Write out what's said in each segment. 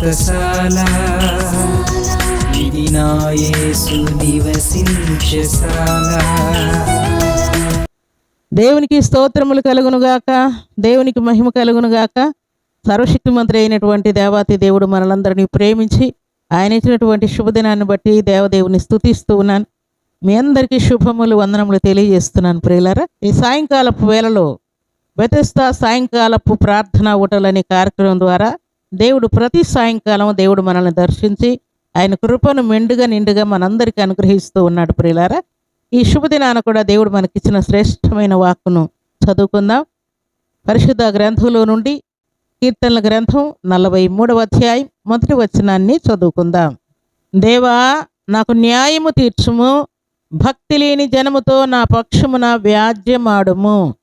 వ్రతశాల ఇది నా నివసించశాల దేవునికి స్తోత్రములు కలుగునుగాక దేవునికి మహిమ కలుగునుగాక సర్వశక్తిమంత్రి అయినటువంటి దేవాతి దేవుడు మనలందరినీ ప్రేమించి ఆయన ఇచ్చినటువంటి శుభదినాన్ని బట్టి దేవదేవుని స్థుతిస్తూ ఉన్నాను. మీ అందరికీ శుభములు వందనములు తెలియజేస్తున్నాను ప్రియులారా. ఈ సాయంకాలపు వేళలో బెతెస్తా సాయంకాలపు ప్రార్థన ఊటలనే కార్యక్రమం ద్వారా దేవుడు ప్రతి సాయంకాలం దేవుడు మనల్ని దర్శించి ఆయన కృపను మెండుగా నిండుగా మనందరికీ అనుగ్రహిస్తూ ఉన్నాడు ప్రియులారా. ఈ శుభదినాన కూడా దేవుడు మనకిచ్చిన శ్రేష్టమైన వాక్కును చదువుకుందాం. పరిశుద్ధ గ్రంథంలో నుండి కీర్తనల గ్రంథం నలభై మూడవ అధ్యాయం మొదటి వచనాన్ని చదువుకుందాం. దేవా నాకు న్యాయము తీర్చుము భక్తి లేని జనముతో నా పక్షమున వ్యాజ్యమాడుము.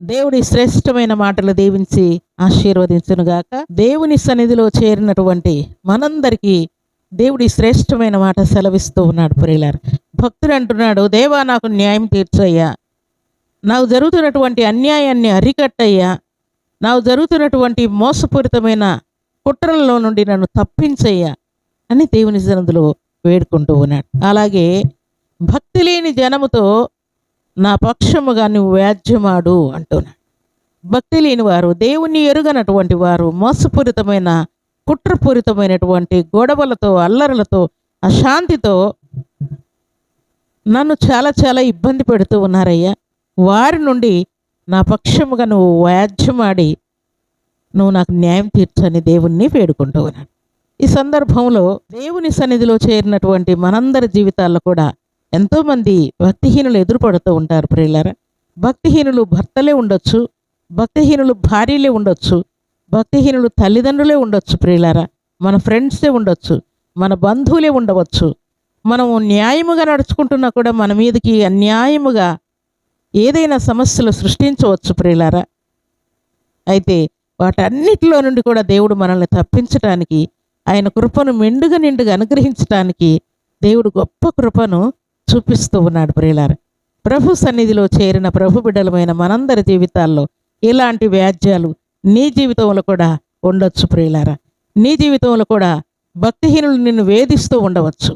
దేవుడి శ్రేష్టమైన మాటలు దీవించి ఆశీర్వదించునుగాక దేవుని సన్నిధిలో చేరినటువంటి మనందరికీ దేవుడి శ్రేష్టమైన మాట సెలవిస్తూ ఉన్నాడు ప్రియులారు. భక్తుడు అంటున్నాడు దేవా నాకు న్యాయం తీర్చయ్యా. నాకు జరుగుతున్నటువంటి అన్యాయాన్ని అరికట్టయ్యా. నాకు జరుగుతున్నటువంటి మోసపూరితమైన కుట్రల్లో నుండి నన్ను తప్పించయ్యా అని దేవుని సన్నిధిలో వేడుకుంటూ ఉన్నాడు. అలాగే భక్తి లేని జనముతో నా పక్షముగా నువ్వు వ్యాజ్యమాడు అంటున్నాడు. భక్తి లేని వారు దేవుణ్ణి ఎరుగనటువంటి వారు మోసపూరితమైన కుట్రపూరితమైనటువంటి గొడవలతో అల్లరలతో అశాంతితో నన్ను చాలా చాలా ఇబ్బంది పెడుతూ ఉన్నారయ్యా. వారి నుండి నా పక్షముగా నువ్వు వ్యాజ్యమాడి నువ్వు నాకు న్యాయం తీర్చని దేవుణ్ణి వేడుకుంటూ ఉన్నాను ఈ సందర్భంలో దేవుని సన్నిధిలో చేరినటువంటి మనందరి జీవితాల్లో కూడా ఎంతోమంది భక్తిహీనులు ఎదురుపడుతూ ఉంటారు ప్రియులారా. భక్తిహీనులు భర్తలే ఉండొచ్చు భక్తిహీనులు భార్యలే ఉండొచ్చు భక్తిహీనులు తల్లిదండ్రులే ఉండొచ్చు ప్రియులారా. మన ఫ్రెండ్సే ఉండొచ్చు మన బంధువులే ఉండవచ్చు. మనము న్యాయముగా నడుచుకుంటున్నా కూడా మన మీదకి అన్యాయముగా ఏదైనా సమస్యలు సృష్టించవచ్చు ప్రియులారా. అయితే వాటన్నిటిలో నుండి కూడా దేవుడు మనల్ని తప్పించటానికి ఆయన కృపను మెండుగా నిండుగా అనుగ్రహించటానికి దేవుడు గొప్ప కృపను చూపిస్తూ ఉన్నాడు ప్రియులారు. ప్రభు సన్నిధిలో చేరిన ప్రభు బిడ్డలమైన మనందరి జీవితాల్లో ఇలాంటి వ్యాజ్యాలు నీ జీవితంలో కూడా ఉండొచ్చు ప్రియులారా. నీ జీవితంలో కూడా భక్తిహీనులు నిన్ను వేధిస్తూ ఉండవచ్చు.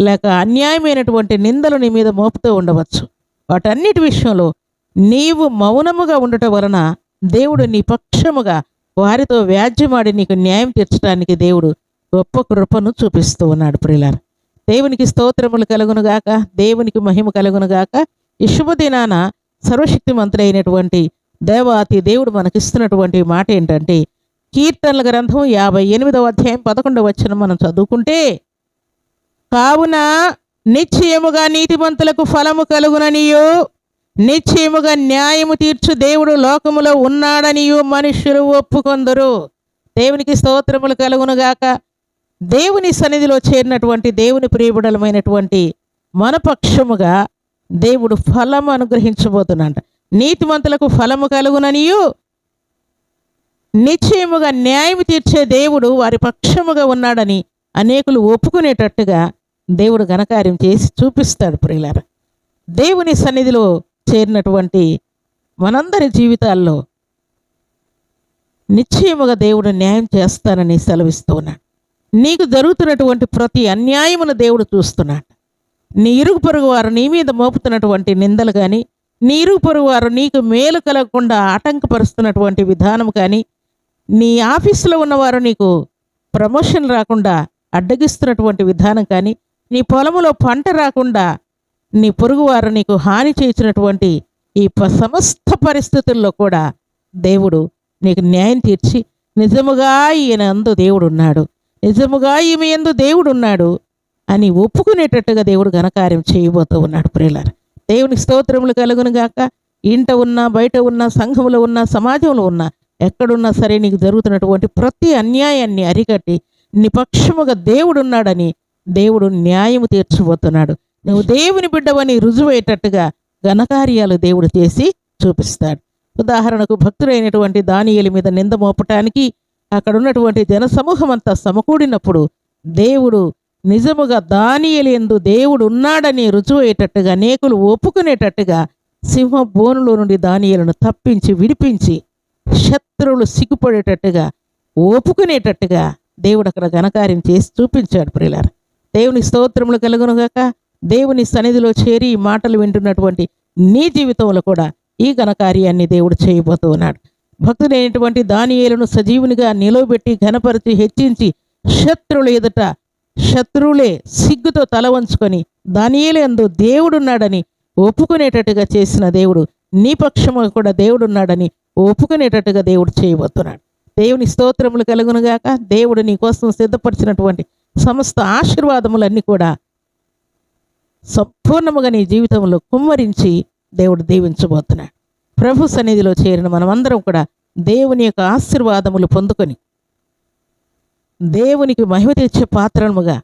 లేక అన్యాయమైనటువంటి నిందలు నీ మీద మోపుతూ ఉండవచ్చు. వాటన్నిటి విషయంలో నీవు మౌనముగా ఉండటం వలన దేవుడు నీ పక్షముగా వారితో వ్యాజ్యమాడి నీకు న్యాయం తీర్చడానికి దేవుడు గొప్ప కృపను చూపిస్తూ ఉన్నాడు ప్రియులారా. దేవునికి స్తోత్రములు కలుగునుగాక దేవునికి మహిమ కలుగునుగాక ఈ శుభదినాన సర్వశక్తి మంత్రి దేవాతి దేవుడు మనకిస్తున్నటువంటి మాట ఏంటంటే కీర్తనల గ్రంథం యాభై ఎనిమిదవ అధ్యాయం పదకొండవ వచ్చిన మనం చదువుకుంటే కావున నిశ్చయముగా నీతిమంతులకు ఫలము కలుగుననియు నిశ్చయముగా న్యాయము తీర్చు దేవుడు లోకములో ఉన్నాడనియు మనుష్యులు ఒప్పుకొందరు. దేవునికి స్తోత్రములు కలుగునుగాక దేవుని సన్నిధిలో చేరినటువంటి దేవుని ప్రియబుడలమైనటువంటి మన పక్షముగా దేవుడు ఫలము అనుగ్రహించబోతున్నాడు నీతిమంతులకు ఫలము కలుగుననియు నిశ్చయముగా న్యాయం తీర్చే దేవుడు వారి పక్షముగా ఉన్నాడని అనేకులు ఒప్పుకునేటట్టుగా దేవుడు ఘనకార్యం చేసి చూపిస్తాడు ప్రియులారా. దేవుని సన్నిధిలో చేరినటువంటి మనందరి జీవితాల్లో నిశ్చయముగా దేవుడు న్యాయం చేస్తానని సెలవిస్తూ ఉన్నాడు. నీకు జరుగుతున్నటువంటి ప్రతి అన్యాయమును దేవుడు చూస్తున్నాడు. నీ ఇరుగు పొరుగు వారు నీ మీద మోపుతున్నటువంటి నిందలు కానీ నీ ఇరుగు పొరుగు వారు నీకు మేలు కలగకుండా ఆటంకపరుస్తున్నటువంటి విధానం కానీ నీ ఆఫీసులో ఉన్నవారు నీకు ప్రమోషన్ రాకుండా అడ్డగిస్తున్నటువంటి విధానం కానీ నీ పొలములో పంట రాకుండా నీ పొరుగువారు నీకు హాని చేసినటువంటి ఈ ప- సమస్త పరిస్థితుల్లో కూడా దేవుడు నీకు న్యాయం తీర్చి నిజముగా ఈయన అందు దేవుడు ఉన్నాడు నిజముగా ఈమె ఎందు దేవుడు ఉన్నాడు అని ఒప్పుకునేటట్టుగా దేవుడు ఘనకార్యం చేయబోతూ ఉన్నాడు ప్రియులారు. దేవునికి స్తోత్రములు కలుగును గాక. ఇంట ఉన్నా బయట ఉన్నా సంఘంలో ఉన్నా సమాజంలో ఉన్నా ఎక్కడున్నా సరే నీకు జరుగుతున్నటువంటి ప్రతి అన్యాయాన్ని అరికట్టి నిపక్షముగా దేవుడున్నాడని దేవుడు న్యాయం న్యాయము తీర్చబోతున్నాడు. నువ్వు దేవుని బిడ్డవని రుజువయ్యేటట్టుగా ఘనకార్యాలు దేవుడు చేసి చూపిస్తాడు. ఉదాహరణకు భక్తుడైనటువంటి దానియేలు మీద నింద మోపటానికి అక్కడ ఉన్నటువంటి జనసమూహం అంతా సమకూడినప్పుడు దేవుడు నిజముగా దానియలేందు దేవుడు ఉన్నాడని రుజువయ్యేటట్టుగా అనేకులు ఒప్పుకునేటట్టుగా సింహ బోనులో నుండి దానియలను తప్పించి విడిపించి శత్రువులు సిగ్గుపడేటట్టుగా ఒప్పుకునేటట్టుగా దేవుడు అక్కడ ఘనకార్యం చేసి చూపించాడు ప్రియులార. దేవుని స్తోత్రములు కలుగునుగాక. దేవుని సన్నిధిలో చేరి ఈ మాటలు వింటున్నటువంటి నీ జీవితంలో కూడా ఈ ఘనకార్యాన్ని దేవుడు చేయబోతూ ఉన్నాడు. భక్తుడైనటువంటి దానియేలను సజీవునిగా నిలవబెట్టి ఘనపరిచి హెచ్చించి శత్రువుల ఎదుట శత్రువులే సిగ్గుతో తల వంచుకొని దానియేలందు దేవుడున్నాడని ఒప్పుకునేటట్టుగా చేసిన దేవుడు నీ పక్షము కూడా దేవుడున్నాడని ఒప్పుకునేటట్టుగా దేవుడు చేయబోతున్నాడు. దేవుని స్తోత్రములు కలుగునుగాక దేవుడు నీ కోసం సిద్ధపరిచినటువంటి సమస్త ఆశీర్వాదములన్నీ కూడా సంపూర్ణముగా నీ జీవితంలో కుమ్మరించి దేవుడు దీవించబోతున్నాడు. ప్రభు సన్నిధిలో చేరిన మనమందరం కూడా దేవుని యొక్క ఆశీర్వాదములు పొందుకొని దేవునికి మహిమ తెచ్చే పాత్రముగా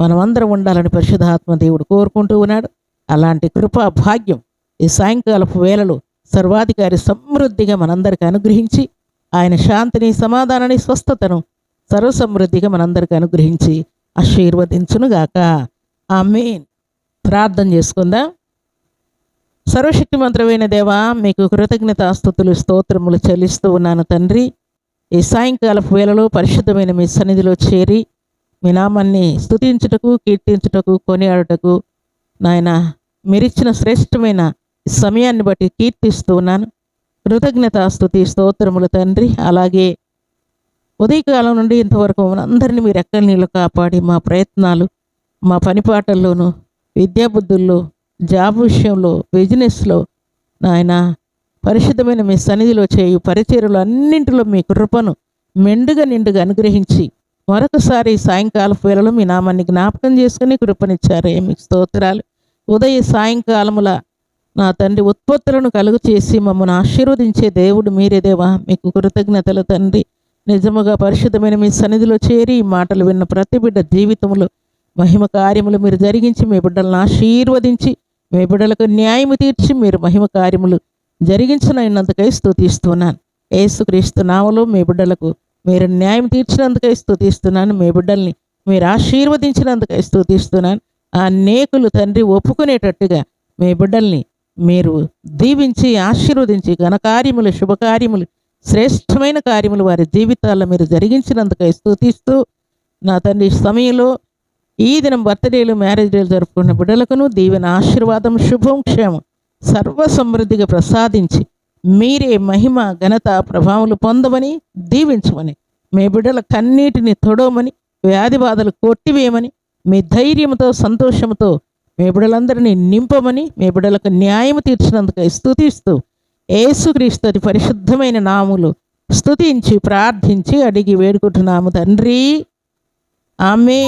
మనమందరం ఉండాలని పరిశుధాత్మ దేవుడు కోరుకుంటూ ఉన్నాడు. అలాంటి కృపా భాగ్యం ఈ సాయంకాలపు వేళలో సర్వాధికారి సమృద్ధిగా మనందరికి అనుగ్రహించి ఆయన శాంతిని సమాధానాన్ని స్వస్థతను సర్వసమృద్ధిగా మనందరికి అనుగ్రహించి ఆశీర్వదించునుగాక. మెయిన్ ప్రార్థన చేసుకుందాం. సర్వశక్తిమంత్రమైన దేవా మీకు కృతజ్ఞతాస్తుతులు స్తోత్రములు చెల్లిస్తూ ఉన్నాను తండ్రి. ఈ సాయంకాలపు వేళలో పరిశుద్ధమైన మీ సన్నిధిలో చేరి మీ నామాన్ని స్తుతించుటకు కీర్తించుటకు కొనియాడుటకు నాయన మీరిచ్చిన శ్రేష్టమైన సమయాన్ని బట్టి కీర్తిస్తూ ఉన్నాను. కృతజ్ఞతాస్తుతి స్తోత్రములు తండ్రి. అలాగే ఉదయకాలం నుండి ఇంతవరకు అందరినీ మీరు ఎక్కడి నీళ్ళు కాపాడి మా ప్రయత్నాలు మా పనిపాటల్లోనూ విద్యాబుద్ధుల్లో జాబ్ విషయంలో బిజినెస్లో నాయన పరిశుద్ధమైన మీ సన్నిధిలో చేయు పరిచర్లు అన్నింటిలో మీ కృపను మెండుగా నిండుగా అనుగ్రహించి మరొకసారి సాయంకాల వేళలో మీ నామాన్ని జ్ఞాపకం చేసుకుని కృపనిచ్చారే. మీకు స్తోత్రాలు. ఉదయ సాయంకాలముల నా తండ్రి ఉత్పత్తులను కలుగు చేసి మమ్మల్ని ఆశీర్వదించే దేవుడు మీరే దేవా. మీకు కృతజ్ఞతలు తండ్రి. నిజముగా పరిశుద్ధమైన మీ సన్నిధిలో చేరి ఈ మాటలు విన్న ప్రతి బిడ్డ జీవితంలో మహిమ కార్యములు మీరు జరిగించి మీ బిడ్డలను ఆశీర్వదించి మీ బిడ్డలకు న్యాయము తీర్చి మీరు మహిమ కార్యములు జరిగించినందుకై స్థుతిస్తున్నాను ఏసుక్రీస్తు నామలో మీ బిడ్డలకు మీరు న్యాయం తీర్చినందుకై స్థుతిస్తున్నాను మీ బిడ్డల్ని మీరు ఆశీర్వదించినందుకై స్థుతిస్తున్నాను ఆ నేకులు తండ్రి ఒప్పుకునేటట్టుగా మీ బిడ్డల్ని మీరు దీవించి ఆశీర్వదించి ఘనకార్యములు శుభకార్యములు శ్రేష్టమైన కార్యములు వారి జీవితాల్లో మీరు జరిగించినందుకై స్థుతిస్తూ నా తండ్రి సమయంలో ఈ దినం బర్త్డేలు మ్యారేజ్ డేలు జరుపుకున్న బిడ్డలకును దీవెన ఆశీర్వాదం శుభం క్షేమం సర్వ సమృద్ధిగా ప్రసాదించి మీరే మహిమ ఘనత ప్రభావములు పొందమని దీవించమని మీ బిడ్డల కన్నీటిని తొడవమని వ్యాధి బాధలు కొట్టివేయమని మీ ధైర్యంతో సంతోషంతో మీ బిడ్డలందరినీ నింపమని మీ బిడ్డలకు న్యాయం తీర్చినందుకై స్థుతిస్తూ ఏసుక్రీస్తు అతి పరిశుద్ధమైన నాములు స్థుతించి ప్రార్థించి అడిగి వేడుకుంటున్నాము తండ్రి. ఆమె